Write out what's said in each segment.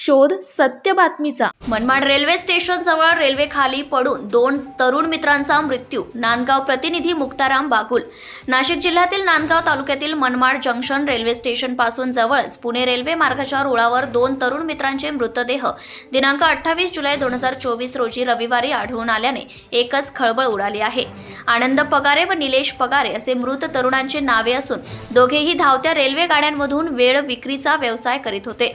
शोध सत्य बातमीचा. मनमाड रेल्वे स्टेशन जवळ रेल्वे खाली पडून दोन तरुण मित्रांचा मृत्यू नांदगाव प्रतिनिधी मुक्ताराम बागुल. नाशिक जिल्ह्यातील नांदगाव तालुक्यातील मनमाड जंक्शन रेल्वे स्टेशनपासून जवळच पुणे रेल्वे मार्गाच्या रुळावर दोन तरुण मित्रांचे मृतदेह. दिनांक अठ्ठावीस जुलै दोन हजार चोवीस रोजी रविवारी आढळून आल्याने एकच खळबळ उडाली आहे. आनंद पगारे व निलेश पगारे असे मृत तरुणांची नावे असून दोघेही धावत्या रेल्वे गाड्यांमधून वेळ विक्रीचा व्यवसाय करीत होते.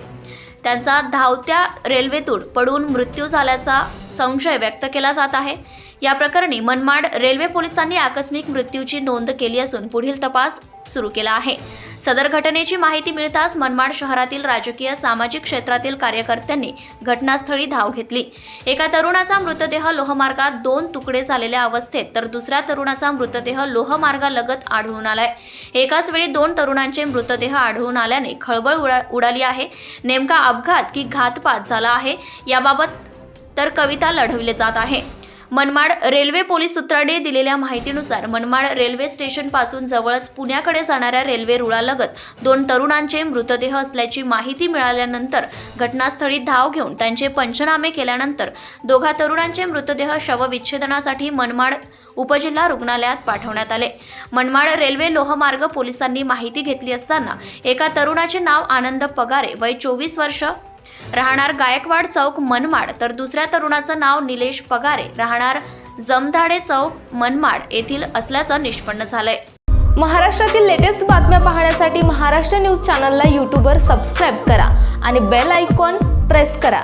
त्यांचा धावत्या रेल्वेतून पडून मृत्यू झाल्याचा संशय व्यक्त केला जात आहे. या प्रकरणी मनमाड रेल्वे पोलिसांनी आकस्मिक मृत्यूची नोंद केली असून पुढील तपास सुरू केला आहे. सदर घटनेची माहिती मिळताच मनमाड शहरातील राजकीय सामाजिक क्षेत्रातील कार्यकर्त्यांनी घटनास्थळी धाव घेतली. एका तरुणाचा मृतदेह लोहमार्गात दोन तुकडे झालेल्या अवस्थेत तर दुसऱ्या तरुणाचा मृतदेह लोहमार्गालगत आढळून आलाय. एकाच वेळी दोन तरुणांचे मृतदेह आढळून आल्याने खळबळ उडा उडाली आहे. नेमका अपघात की घातपात झाला आहे याबाबत तर कविता लढवले जात आहे. मनमाड रेल्वे पोलीस सूत्रांनी दिलेल्या माहितीनुसार मनमाड रेल्वे स्टेशनपासून जवळच पुण्याकडे जाणाऱ्या रेल्वे रुळालगत दोन तरुणांचे मृतदेह असल्याची माहिती मिळाल्यानंतर घटनास्थळी धाव घेऊन त्यांचे पंचनामे केल्यानंतर दोघा तरुणांचे मृतदेह शवविच्छेदनासाठी मनमाड उपजिल्हा रुग्णालयात पाठवण्यात आले. मनमाड रेल्वे लोहमार्ग पोलिसांनी माहिती घेतली असताना एका तरुणाचे नाव आनंद पगारे वय चोवीस वर्ष राहणार गायकवाड चौक मनमाड तर दुसऱ्या तरुणाचं नाव निलेश पगारे. राहणार जमधाडे चौक मनमाड येथील असल्याचं निष्पन्न झालंय. महाराष्ट्रातील लेटेस्ट बातम्या पाहण्यासाठी महाराष्ट्र न्यूज चॅनलला यूट्यूबवर सबस्क्राईब करा आणि बेल आयकॉन प्रेस करा.